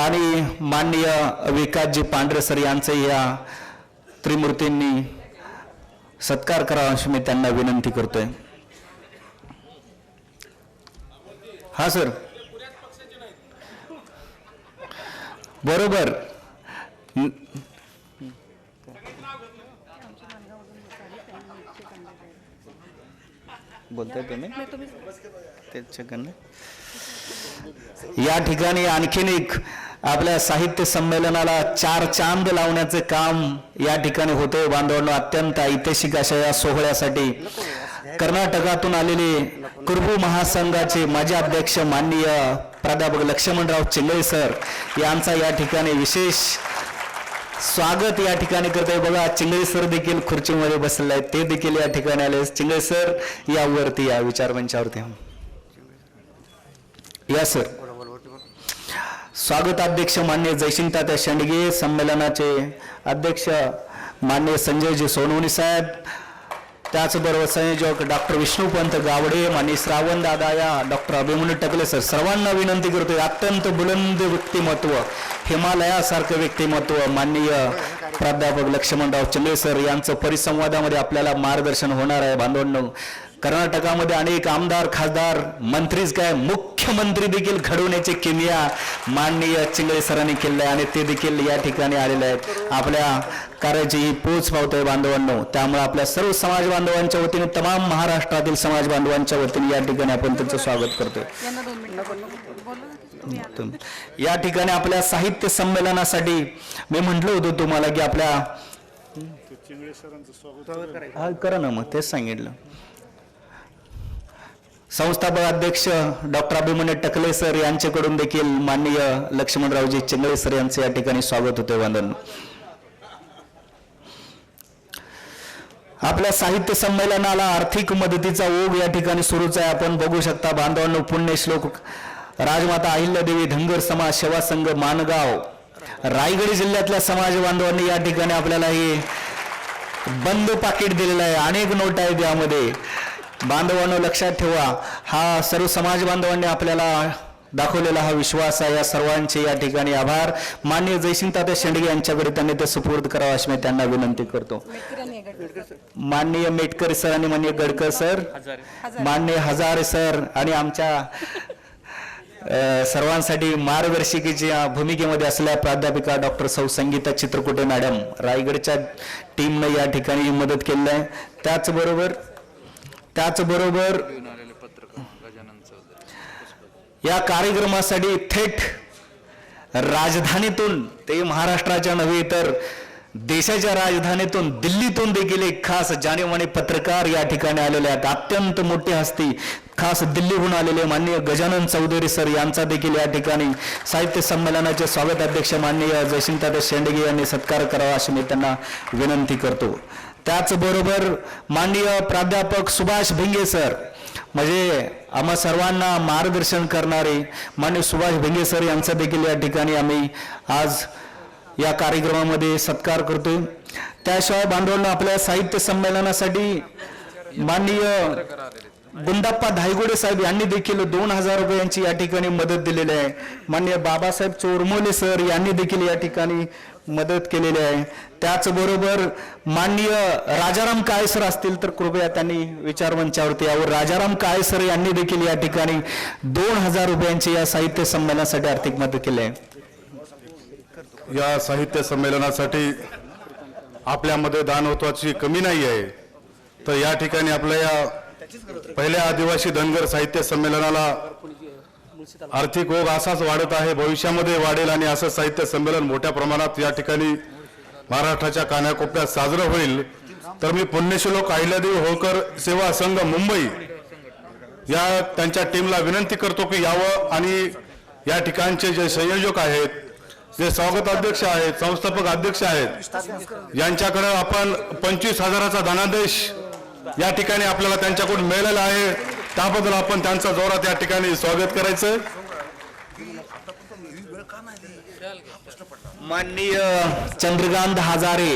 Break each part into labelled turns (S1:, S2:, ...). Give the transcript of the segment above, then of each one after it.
S1: आणि माननीय विकासजी पांढरे सर यांचे या त्रिमूर्तींनी सत्कार करावा अशी मी त्यांना विनंती करतोय. हा सर. बरोबर. बोलताय तुम्ही? तेच या ठिकाणी आणखीन एक आपल्या साहित्य संमेलनाला चार चांद लावण्याचे काम या ठिकाणी होते बांधवांना अत्यंत ऐतिहासिक अशा या सोहळ्यासाठी कर्नाटकातून आलेले कुर्बू महासंघाचे माजी अध्यक्ष माननीय प्राध्यापक लक्ष्मणराव चिंगळे सर यांचा या ठिकाणी विशेष स्वागत या ठिकाणी करतोय. बघा चिंगळे सर देखील खुर्चीमध्ये बसलेले आहेत. ते देखील या ठिकाणी आले चिंगळे सर यावरती या विचारमंचावरती या सर स्वागताध्यक्ष मान्य जयसिंग तात्या शेंडगे संमेलनाचे अध्यक्ष मान्य संजयजी सोनवणी साहेब त्याचबरोबर संयोजक डॉक्टर विष्णुपंत गावडे मान्य श्रावण दादा या डॉक्टर अभिमन्यू टकले सर सर्वांना विनंती करतोय अत्यंत बुलंद व्यक्तिमत्व हिमालयासारखं व्यक्तिमत्व माननीय प्राध्यापक लक्ष्मणराव चंद्रे सर यांचं परिसंवादामध्ये आपल्याला मार्गदर्शन होणार आहे बांधवांनो कर्नाटकामध्ये अनेक आमदार खासदार मंत्रीच काय मुख्यमंत्री देखील घडवण्याची किमिया माननीय चिंगळे सरांनी केलेलं आहे. आणि ते देखील या ठिकाणी आलेले आहेत. आपल्या कार्याची ही पोच पावतोय बांधवांनो. त्यामुळे आपल्या सर्व समाज बांधवांच्या वतीने तमाम महाराष्ट्रातील समाज बांधवांच्या वतीने या ठिकाणी आपण त्यांचं स्वागत करतोय. या. ठिकाणी आपल्या साहित्य संमेलनासाठी मी म्हटलं होतं तुम्हाला की आपल्या हा करा ना मग तेच सांगितलं. संस्थापक अध्यक्ष डॉक्टर अभिमन्य टकले सर यांच्याकडून देखील माननीय लक्ष्मणरावजी चिंगळे सर यांचे या ठिकाणी स्वागत होते वंदन. आपल्या साहित्य संमेलनाला आर्थिक मदतीचा ओघ या ठिकाणी सुरूच आहे. आपण बघू शकता बांधवांनो पुण्यश्लोक राजमाता अहिल्यादेवी धनगर समाज सेवा संघ मानगाव. रायगड जिल्ह्यातल्या समाज बांधवांनी या ठिकाणी आपल्याला हे बंद पाकिट दिलेलं आहे. अनेक नोट आहेत यामध्ये. बांधवांनो लक्षात ठेवा हा सर्व समाज बांधवांनी आपल्याला दाखवलेला हा विश्वास आहे. या सर्वांचे या ठिकाणी आभार. मान्य जयसिंग तात्या शेंडगे यांच्याकडे त्यांनी ते सुपूर्द करावं अशी मी त्यांना विनंती करतो. माननीय मेटकर सर आणि माननीय गडकर सर माननीय हजारे सर आणि आमच्या सर्वांसाठी मार्गदर्शिकेच्या भूमिकेमध्ये असलेल्या प्राध्यापिका डॉक्टर सौ संगीता चित्रकुटे मॅडम रायगडच्या टीमनं या ठिकाणी मदत केली आहे. त्याचबरोबर त्याचबरोबर या कार्यक्रमासाठी थेट राजधानीतून ते महाराष्ट्राच्या नव्हे तर देशाच्या राजधानीतून दिल्लीतून देखील एक खास जाणीवमाने पत्रकार या ठिकाणी आलेले आहेत. अत्यंत मोठी हस्ती खास दिल्लीहून आलेले माननीय गजानन चौधरी सर यांचा देखील या ठिकाणी साहित्य संमेलनाचे स्वागत अध्यक्ष माननीय जयसिंगतात्या शेंडगे यांनी सत्कार करावा अशी मी त्यांना विनंती करतो. त्याचबरोबर माननीय प्राध्यापक सुभाष भिंगे सर म्हणजे आम्हा सर्वांना मार्गदर्शन करणारे मान्य सुभाष भिंगे सर यांचा देखील या ठिकाणी आम्ही आज या कार्यक्रमामध्ये सत्कार करतो त्याशिवाय बांधवांना आपल्या साहित्य संमेलनासाठी माननीय गुंडाप्पा धायगुडे साहेब यांनी देखील दोन हजार रुपयांची या ठिकाणी मदत दिलेली आहे. माननीय बाबासाहेब चोरमोले सर यांनी देखील या ठिकाणी मदत केलेली आहे. त्याचबरोबर माननीय राजाराम काळेसर असतील तर कृपया त्यांनी विचारमंचावरती यावर राजाराम काळेसर यांनी देखील या ठिकाणी दोन हजार रुपयांची या साहित्य संमेलनासाठी आर्थिक मदत केली आहे.
S2: या साहित्य संमेलनासाठी आपल्यामध्ये दानवत्वाची कमी नाही आहे. तर या ठिकाणी आपल्या या पहिल्या आदिवासी धनगर साहित्य संमेलनाला आर्थिक ओघ असाच वाढत आहे. भविष्यामध्ये वाढेल आणि असं साहित्य संमेलन मोठ्या प्रमाणात या ठिकाणी महाराष्ट्राच्या कानाकोपऱ्यात साजरं होईल. तर मी पुण्यश्लोक अहिल्यादेवी होळकर सेवा संघ मुंबई या त्यांच्या टीमला विनंती करतो की यावं आणि या ठिकाणचे जे संयोजक आहेत जे स्वागत अध्यक्ष आहेत संस्थापक अध्यक्ष आहेत यांच्याकडे आपण पंचवीस हजाराचा धनादेश या ठिकाणी आपल्याला त्यांच्याकडून मिळालेला आहे. त्याबद्दल आपण त्यांचा जोरात या ठिकाणी स्वागत करायचं.
S1: माननीय चंद्रकांत हजारे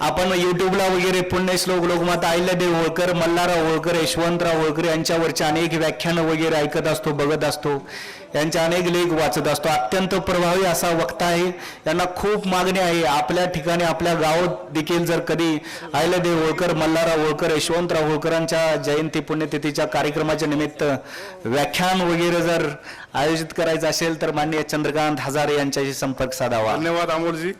S1: आपण युट्यूबला वगैरे पुण्यश्लोक लोकमाता अहिल्यादेव होळकर मल्हारराव होळकर यशवंतराव होळकर यांच्यावरचे अनेक व्याख्यानं वगैरे ऐकत असतो बघत असतो. यांचे अनेक लेख वाचत असतो. अत्यंत प्रभावी असा वक्ता आहे. यांना खूप मागणी आहे. आपल्या ठिकाणी आपल्या गावात देखील जर कधी आयलदेव होळकर मल्हारराव होळकर यशवंतराव होळकरांच्या जयंती पुण्यतिथीच्या कार्यक्रमाच्या निमित्त व्याख्यान वगैरे जर आयोजित करायचं असेल तर माननीय चंद्रकांत हजारे यांच्याशी संपर्क साधावा.
S2: धन्यवाद अमोलजी.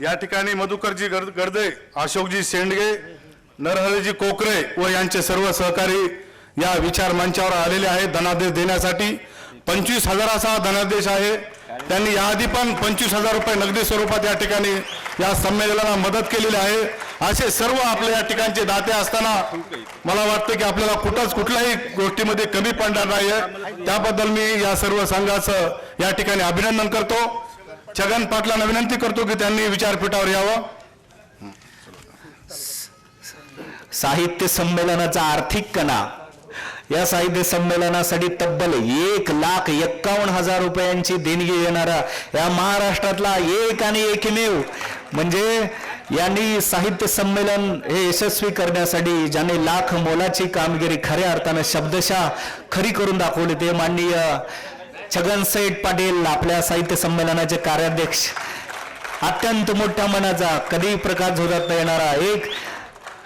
S2: या ठिकाणी मधुकरजी गर्द- गर्दे अशोकजी शेंडगे नरहरीजी कोकरे व यांचे सर्व सहकारी या विचार मंचावर आलेले आहेत. धनादेश देण्यासाठी पंचवीस हजाराचा धनादेश आहे. त्यांनी याआधी पण पंचवीस हजार रुपये नगदी स्वरूपात या ठिकाणी या संमेलनाला मदत केलेली आहे. असे सर्व आपल्या या ठिकाणचे दाते असताना मला वाटतं की आपल्याला कुठंच कुठल्याही गोष्टीमध्ये कमी पडणार नाही आहे त्याबद्दल मी या सर्व संघाचं या ठिकाणी अभिनंदन करतो. छगन पाटलांना विनंती करतो की त्यांनी विचारपीठावर यावं.
S1: साहित्य संमेलनाचा आर्थिक कणा या साहित्य संमेलनासाठी तब्बल एक लाख एक्कावन्न हजार रुपयांची देणगी देणारा या महाराष्ट्रातला एक आणि एकमेव म्हणजे यांनी साहित्य संमेलन हे यशस्वी करण्यासाठी ज्याने लाख मोलाची कामगिरी खऱ्या अर्थानं शब्दशः खरी करून दाखवली ते माननीय छगन सेठ पाटील आपल्या साहित्य संमेलनाचे कार्याध्यक्ष. अत्यंत मोठ्या मनाचा कधी प्रकाश झोरात येणारा एक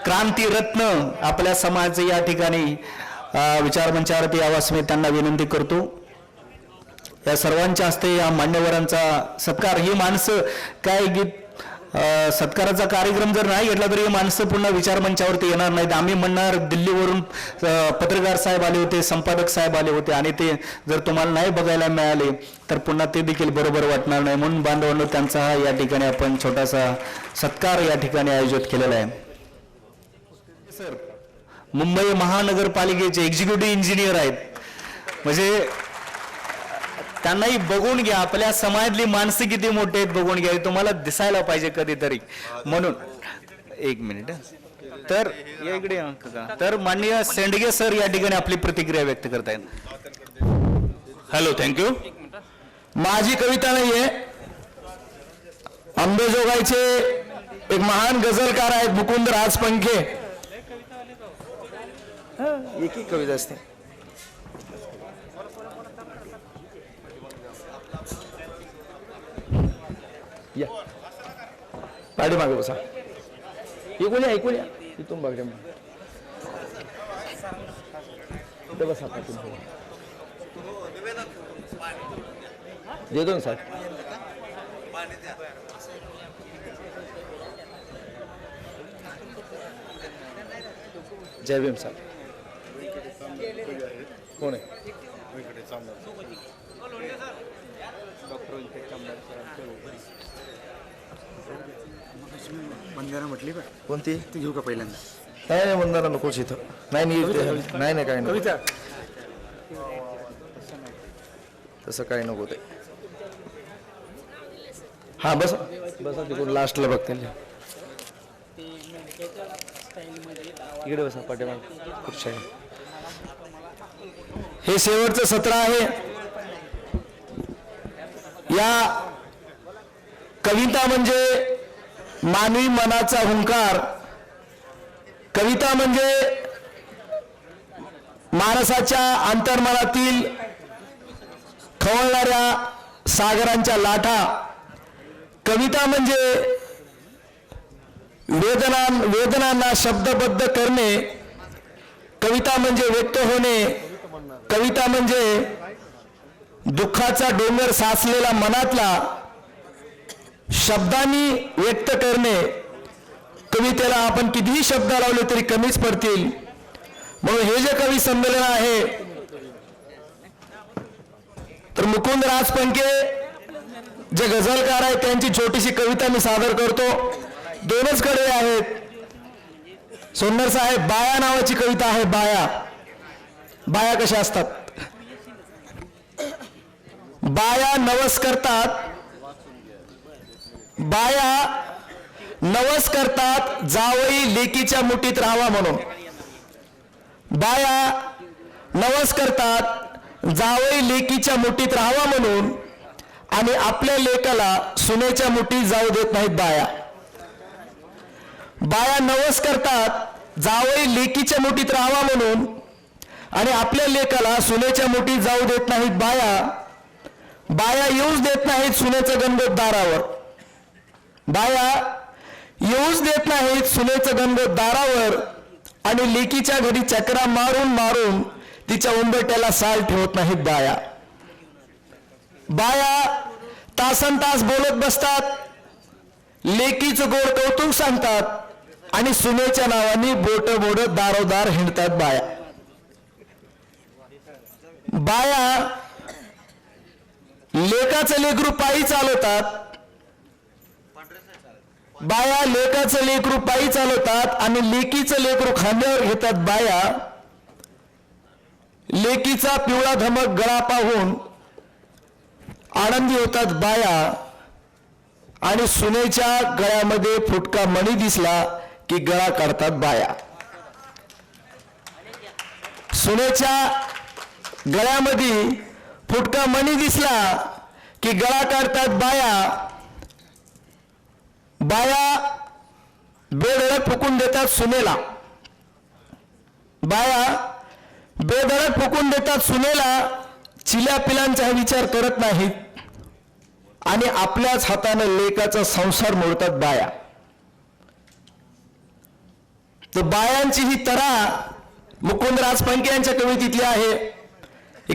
S1: क्रांती रत्न आपल्या समाजाचे या ठिकाणी विचारमंचावरती यावास मी त्यांना विनंती करतो. या सर्वांच्या हस्ते या मान्यवरांचा सत्कार. ही माणसं काय गीत सत्काराचा कार्यक्रम जर नाही घेतला तरी ही माणसं पुन्हा विचारमंचावरती येणार नाहीत. आम्ही म्हणणार दिल्लीवरून पत्रकार साहेब आले होते संपादक साहेब आले होते आणि ते जर तुम्हाला नाही बघायला मिळाले तर पुन्हा ते देखील बरोबर वाटणार नाही. म्हणून बांधवांनो त्यांचा हा या ठिकाणी आपण छोटासा सत्कार या ठिकाणी आयोजित केलेला आहे. सर मुंबई महानगरपालिकेचे एक्झिक्युटिव्ह इंजिनियर आहेत. म्हणजे त्यांनाही बघून घ्या आपल्या समाजातली माणसं किती मोठी आहेत बघून घ्या तुम्हाला दिसायला पाहिजे कधीतरी. म्हणून एक मिनिट. तर इकडे. तर माननीय सेंडगे सर या ठिकाणी आपली प्रतिक्रिया व्यक्त करतायत.
S3: हॅलो थँक्यू माझी कविता नाहीये. अंबेजोगाईचे एक महान गझलकार आहेत मुकुंद राजपंखे. एक एक कविता असते. या. पाठीमागे बसा. ऐकून या ऐकून या. इथून बघा मग. बसा पाठीमागे देतो ना साहेब. जय भीम साहेब. कोण आहे?
S4: वंदना म्हटली का?
S3: कोणती?
S4: ती घेऊ का पहिल्यांदा?
S3: नाही नाही वंदना नकोच इथं. नाही नाही इथे- नाही नाही काय नको.
S4: कविता?
S3: तसं काही नको ते. हा बस. बसा तिकडून लास्टला बघते. इकडे बसा पाठीमागे. खुर्च्या घ्या. हे शेवटचं सत्र आहे. या कविता म्हणजे मानवी मनाचा हुंकार. कविता म्हणजे माणसाच्या अंतर्मनातील खवळणाऱ्या सागरांच्या लाटा कविता म्हणजे वेदना वेदनांना शब्दबद्ध करणे. कविता म्हणजे व्यक्त होणे. कविता म्हणजे दुःखाचा डोंगर साचलेला मनातला शब्दांनी व्यक्त करणे. कवितेला आपण कितीही शब्द लावले तरी कमीच पडतील. म्हणून हे जे कवी संमेलन आहे तर मुकुंद राजपंके जे गझलकार आहेत त्यांची छोटीशी कविता मी सादर करतो. दोनच कडे आहेत. सोन्नर साहेब बाया नावाची कविता आहे बाया. बाया कशा असतात? बाया नवस करतात. बाया नवस करतात जावई लेकीच्या मुठीत राहावा म्हणून. बाया नवस करतात जावई लेकीच्या मुठीत राहावा म्हणून आणि आपल्या लेकाला सुनेच्या मुठीत जाऊ देत नाहीत बाया. बाया नवस करतात जावई लेकीच्या मुठीत राहावा म्हणून आणि आपल्या लेकाला सुनेच्या मोठी जाऊ देत नाहीत बाया. बाया येऊच देत नाहीत सुनेचं गणगोत दारावर बाया येऊच देत नाहीत सुनेचं गणगोत दारावर आणि लेकीच्या घरी चक्रा मारून मारून तिच्या उंबरट्याला साल ठेवत नाहीत बाया. बाया तासन तास बोलत बसतात. लेकीचं गोड कौतुक सांगतात आणि सुनेच्या नावाने बोट बोट दारोदार हिंडतात बाया. बाया लेकाचं लेकरू पायी चालवतात. बाया लेकाचं लेकरू पायी चालवतात आणि लेकीचं लेकरू खांद्यावर घेतात बाया. लेकीचा पिवळा धमक गळा पाहून आनंदी होतात बाया. आणि सुनेच्या गळ्यामध्ये फुटका मणी दिसला की गळा काढतात बाया. सुनेच्या गळ्यामध्ये फुटका मणी दिसला की गळा काढतात बाया. बाया बेधडक फुकून देतात सुनेला. बाया बेधडक फुकून देतात सुनेला चिल्या पिलांचा विचार करत नाहीत. आणि आपल्याच हाताने लेकाचा संसार मोडतात बाया. तर बायांची ही तरा मुकुंदराज पंके यांच्या कवितेतली आहे.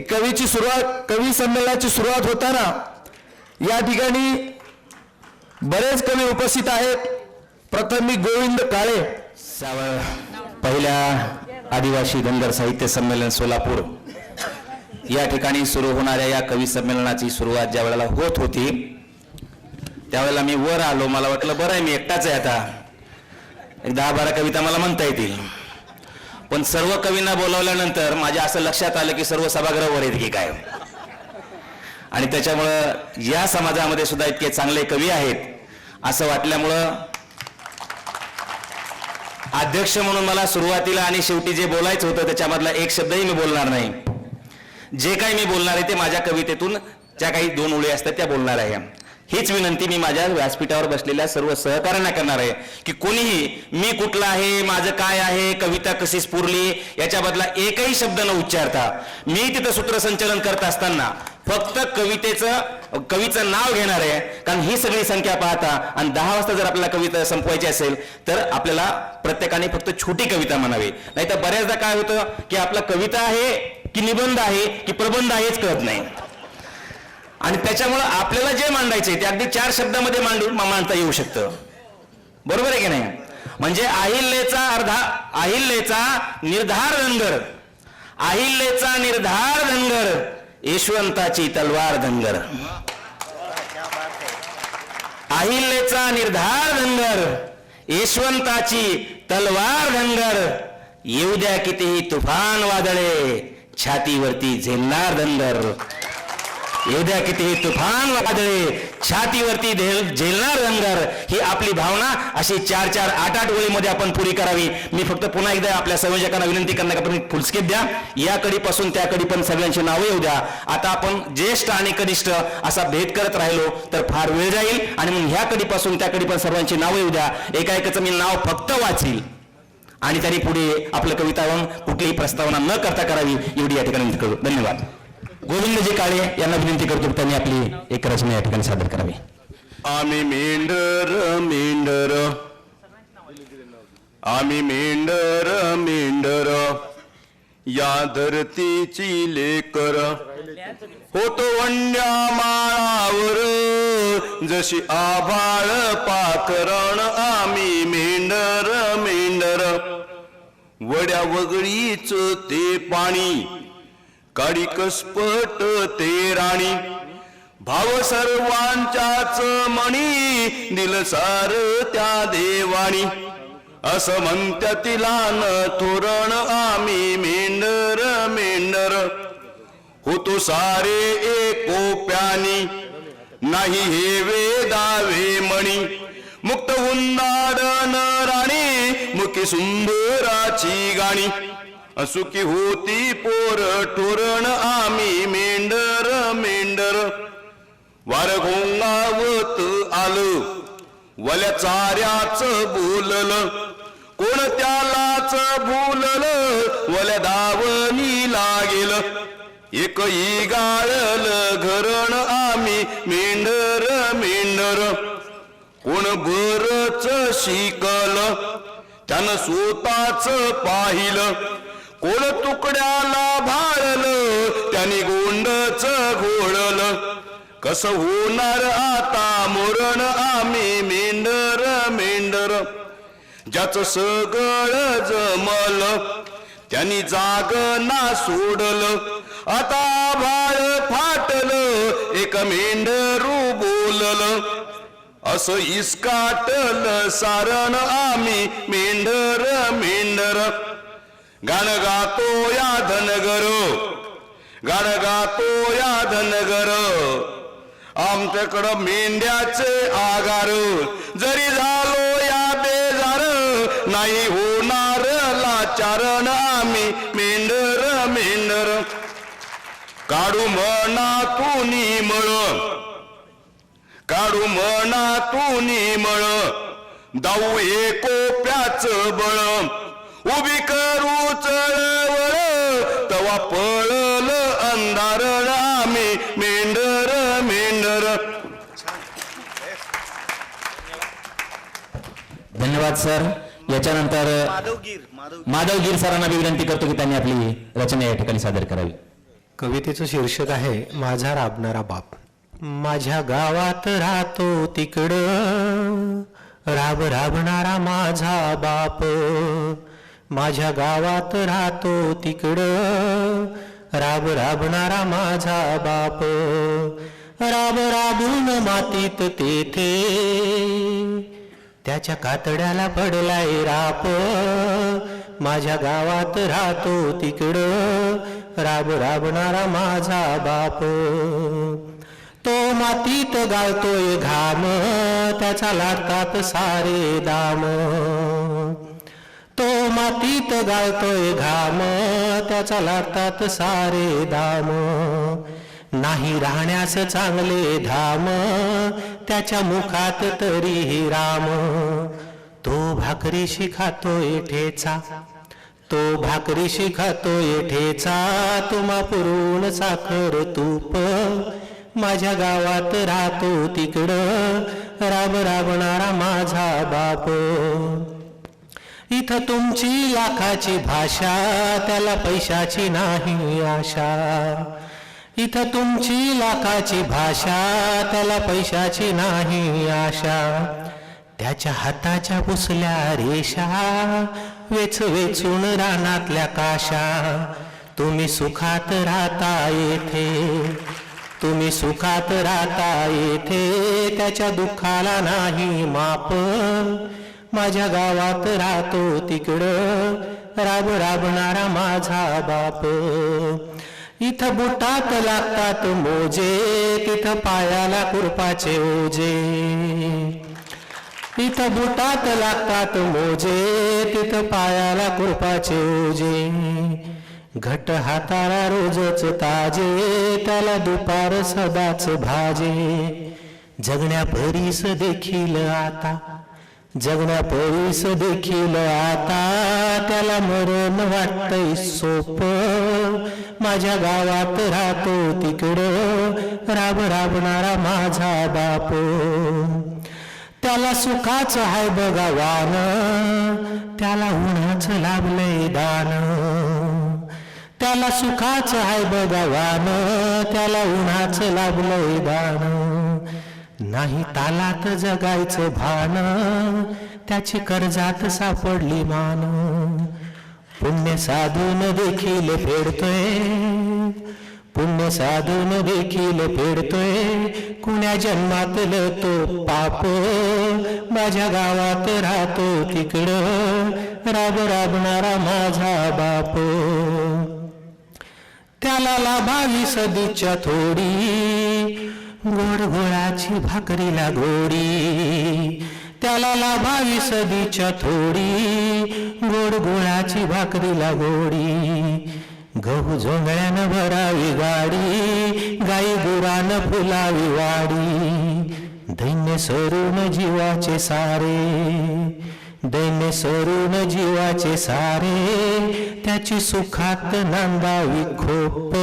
S3: कवीची सुरुवात कवी संमेलनाची सुरुवात होताना या ठिकाणी बरेच कवी उपस्थित आहेत. प्रथम मी गोविंद काळे
S5: सावळ पहिल्या आदिवासी धनगर साहित्य संमेलन सोलापूर. या ठिकाणी सुरू होणाऱ्या या कवी संमेलनाची सुरुवात ज्या वेळेला होत होती त्यावेळेला मी वर आलो. मला वाटलं बरं आहे मी एकटाच आहे आता. एक दहा बारा कविता मला म्हणता येतील. पण सर्व कवींना बोलावल्यानंतर माझ्या असं लक्षात आलं की सर्व सभागृह वर आहेत की काय? आणि त्याच्यामुळं या समाजामध्ये सुद्धा इतके चांगले कवी आहेत असं वाटल्यामुळं अध्यक्ष म्हणून मला सुरुवातीला आणि शेवटी जे बोलायचं होतं त्याच्यामधला एक शब्दही मी बोलणार नाही. जे काही मी बोलणार आहे ते माझ्या कवितेतून ज्या काही दोन ओळी असतात त्या बोलणार आहे. हीच विनंती मी माझ्या व्यासपीठावर बसलेल्या सर्व सहकाऱ्यांना करणार आहे की कोणीही मी कुठला आहे माझं काय आहे कविता कशी स्फुरली याच्या बदला एकही शब्द न उच्चारता मी तिथं सूत्रसंचलन करत असताना फक्त कवितेचं कवीचं नाव घेणार आहे कारण ही सगळी संख्या पाहता आणि दहा वाजता जर आपल्याला कविता संपवायची असेल तर आपल्याला प्रत्येकाने फक्त छोटी कविता म्हणावी. नाही तर बऱ्याचदा काय होतं की आपला कविता आहे की निबंध आहे की प्रबंध आहेच कळत नाही. आणि त्याच्यामुळं आपल्याला जे मांडायचे ते अगदी चार शब्दामध्ये मांडून मांडता येऊ शकतं. बरोबर आहे की नाही? म्हणजे अहिल्येचा अर्धा अहिल्येचा निर्धार धनगर. अहिल्येचा निर्धार धनगर. यशवंताची तलवार धनगर. अहिल्येचा निर्धार धनगर. यशवंताची तलवार धनगर. येऊ द्या कितीही तुफान वादळे. छातीवरती झेलणार धनगर. येऊ द्या तुफान वादळे छातीवरती झेलणार रंगर ही आपली भावना अशी चार चार आठ आठ ओळीमध्ये आपण पुरी करावी. मी फक्त पुन्हा एकदा आपल्या संयोजकांना विनंती करणार आपण फुलस्केप द्या. या कडीपासून त्या पण सगळ्यांची नावं येऊ द्या. आता आपण ज्येष्ठ आणि कनिष्ठ असा भेद करत राहिलो तर फार वेळ जाईल. आणि मग ह्या कडीपासून त्या पण सर्वांची नावं येऊ द्या. एका एकाचं मी नाव फक्त वाचील. आणि त्यांनी पुढे आपलं कविता कुठलीही प्रस्तावना न करता करावी एवढी या ठिकाणी करू धन्यवाद. गोविंदजी काळे यांना विनंती करतो त्यांनी आपली एक रचना या ठिकाणी सादर करावी.
S4: आम्ही मेंढर मेंढर. आम्ही मेंढर मेंढर. या धरतीची लेकर. होतो वंड्या माळावर जशी आभाळ पाकरण आम्ही मेंढर मेंढर. वड्या वगळीच ते पाणी. काडी ते राणी. भाव सर्वांच्याच मणी दिलसार त्या देवाणी असं म्हणत्या तिला न तोरण आम्ही मेंढर मेंढर. होतो सारे एकोप्यानी नाही हे वेदावे मणी. मुक्त हुंदाडन राणी मुखी सुंदराची गाणी. सुखी होती पोर ठोरण आम्ही मेंढर मेंढर. वार घोंगावत आलं वल्या चाऱ्याच बोलल. कोण त्यालाच बोलल वल्या दावणी लागेल. एक गाळल घरण आम्ही मेंढर मेंढर. कोण बरच शिकल त्यानं स्वतःच पाहिलं. कोण तुकड्याला भाळल त्याने गोंडच घोळल. कसं होणार आता मोरण आम्ही मेंढर मेंढर. ज्याच सगळं जमल त्यांनी जाग ना सोडल. आता भाळ फाटल एक मेंढरू बोलल. असं इस्काटल सारण आम्ही मेंढर मेंढर. गाण गातो या धनगर. गाण गातो या धनगर. आमच्याकडं मेंढ्याचे आगार. जरी झालो या बेजार नाही होणार लाचारण आम्ही. मेंढर मेंढर. काढू तुनी मळ काढू म्हणा तुनी मळ दाऊ एकोप्याच बळ. उभी करू चळवळ. तवा पळल अंधारण आम्ही मेंढर मेंढर.
S3: धन्यवाद सर. याच्यानंतर माधवगीर सरांना मी विनंती करतो की त्यांनी आपली रचना या ठिकाणी सादर करावी.
S6: कवितेचं शीर्षक आहे माझा राबणारा बाप. माझ्या गावात राहतो तिकडं. राब राबणारा माझा बाप. माझ्या गावात राहतो तिकडं. राब राबणारा माझा बाप. राब राबून मातीत तेथे. त्याच्या कातड्याला पडलाय राप. माझ्या गावात राहतो तिकडं. राब राबणारा माझा बाप. तो मातीत गाळतोय घाम. त्याचा लागतात सारे दाम. मातीत गाळतोय घाम. त्याचा लागतात सारे धाम नाही राहण्यास चांगले धाम. त्याच्या मुखात तरीही राम. तो भाकरीशी खातोय ठेचा. तो भाकरीशी खातोय ठेचा. तुम्हा पुरून साखर तूप. माझ्या गावात राहतो तिकडं. राब राबणारा माझा बाप. इथं तुमची लाखाची भाषा त्याला पैशाची नाही आशा. इथं तुमची लाखाची भाषा त्याला पैशाची नाही आशा. त्याच्या हाताच्या पुसल्या रेषा वेच वेचून रानातल्या काशा. तुम्ही सुखात राहता येथे तुम्ही सुखात राहता येथे त्याच्या दुःखाला नाही माप. माझ्या गावात राहतो तिकडं. राब राबणारा माझा बाप. इथं बुटात लागतात मोजे तिथं पायाला कुरपाचे ओजे. इथं बुटात लागतात मोजे तिथं पायाला कुरपाचे ओजे. घट हाताला रोजच ताजे त्याला दुपार सदाच भाजे. जगण्या भरीस देखील आता जगण्या परीस देखील आता त्याला मरण वाटतंय सोप. माझ्या गावात राहतो तिकडं. राब राबणारा माझा बाप. त्याला सुखाचं आहे बघा वान. त्याला उन्हाचं लाभलंय दान. त्याला सुखाचं आहे बघा वान. त्याला उन्हाचं लाभलंय दान. नाही तालात जगायचं भान त्याची कर्जात सापडली मान. पुण्य साधून देखील फेडतोय पुण्य साधून देखील फेडतोय. कुण्या जन्मातलं तो पाप माझ्या गावात राहतो तिकडं. राब राबणारा माझा बाप. त्याला लाभावी सदीच्या थोडी गोड गोळाची भाकरीला गोडी त्याला लाभावी सदीच्या थोडी गोड गोळाची भाकरीला गोडी. गहू झोंगळ्यानं भरावी गाडी गाई गुरानं फुलावी वाडी. धैन्य सरून जीवाचे सारे दैन्य सरून जीवाचे सारे त्याची सुखात नांदावी खोप.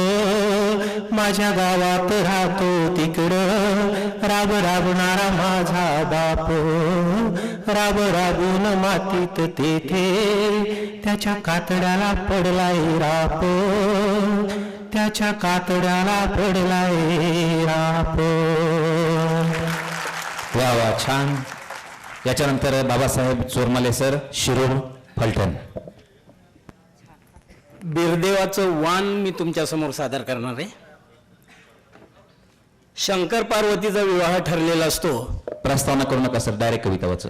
S6: माझ्या गावात राहतो तिकडं. राब राबणारा माझा बाप. राब राबून मातीत तेथे. त्याच्या कातड्याला पडलाय राप. त्याच्या कातड्याला पडलाय राप.
S3: वा वा छान. याच्यानंतर बाबासाहेब चोरमाले सर शिरूर फलटण.
S7: बिरदेवाचं वाण मी तुमच्यासमोर सादर करणार आहे. शंकर पार्वतीचा विवाह ठरलेला असतो.
S3: प्रस्तावना करू नका सर डायरेक्ट कविता वाच.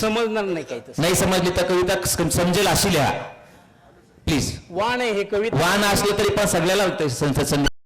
S7: समजणार नाही काही तसं.
S3: नाही समजली तर कविता समजेल अशी लिहा. प्लीज
S7: वाण आहे हे कविता.
S3: वाहन असले तरी पण सगळ्याला संसद